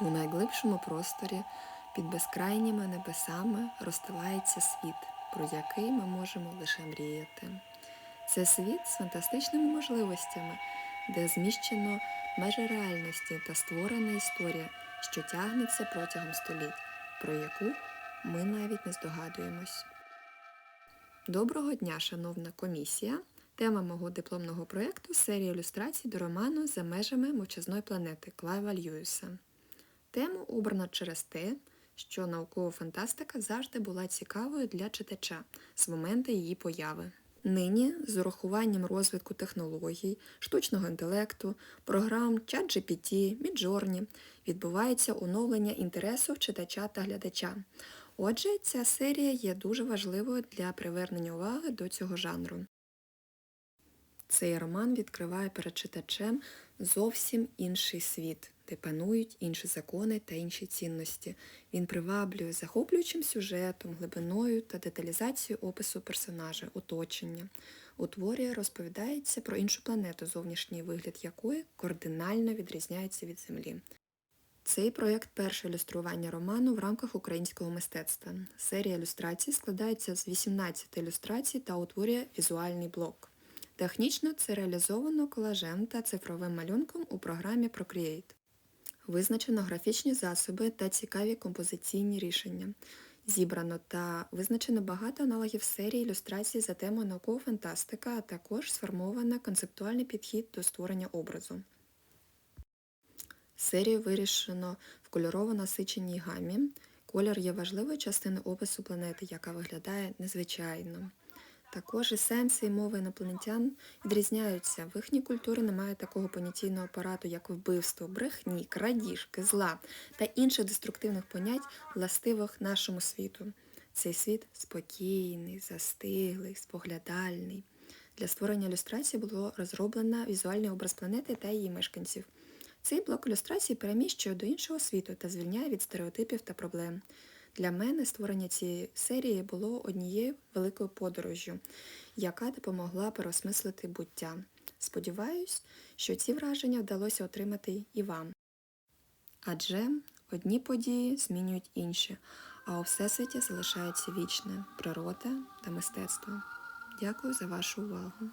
У найглибшому просторі під безкрайніми небесами розстилається світ, про який ми можемо лише мріяти. Це світ з фантастичними можливостями, де зміщено межі реальності та створена історія, що тягнеться протягом століть, про яку ми навіть не здогадуємось. Доброго дня, шановна комісія! Тема мого дипломного проєкту серія ілюстрацій до роману За межами мовчазної планети Клайва Льюіса. Тему обрано через те, що наукова фантастика завжди була цікавою для читача з моменту її появи. Нині, з урахуванням розвитку технологій, штучного інтелекту, програм ChatGPT, Midjourney, відбувається оновлення інтересу читача та глядача. Отже, ця серія є дуже важливою для привернення уваги до цього жанру. Цей роман відкриває перед читачем зовсім інший світ, де панують інші закони та інші цінності. Він приваблює захоплюючим сюжетом, глибиною та деталізацією опису персонажа, оточення. У творі розповідається про іншу планету, зовнішній вигляд якої кардинально відрізняється від Землі. Цей проєкт перше ілюстрування роману в рамках українського мистецтва. Серія ілюстрацій складається з 18 ілюстрацій та утворює візуальний блок. Технічно це реалізовано колажем та цифровим малюнком у програмі Procreate. Визначено графічні засоби та цікаві композиційні рішення. Зібрано та визначено багато аналогів серії ілюстрацій за темою наукова фантастика, а також сформовано концептуальний підхід до створення образу. Серію вирішено в кольорово насиченій гамі. Колір є важливою частиною опису планети, яка виглядає незвичайно. Також і мови інопланетян відрізняються. В їхній культурі немає такого понятійного апарату, як вбивство, брехні, крадіжки, зла та інших деструктивних понять, властивих нашому світу. Цей світ спокійний, застиглий, споглядальний. Для створення ілюстрації було розроблено візуальний образ планети та її мешканців. Цей блок ілюстрацій переміщує до іншого світу та звільняє від стереотипів та проблем. Для мене створення цієї серії було однією великою подорожжю, яка допомогла переосмислити буття. Сподіваюсь, що ці враження вдалося отримати і вам. Адже одні події змінюють інші, а у всесвіті залишається вічне природа та мистецтво. Дякую за вашу увагу.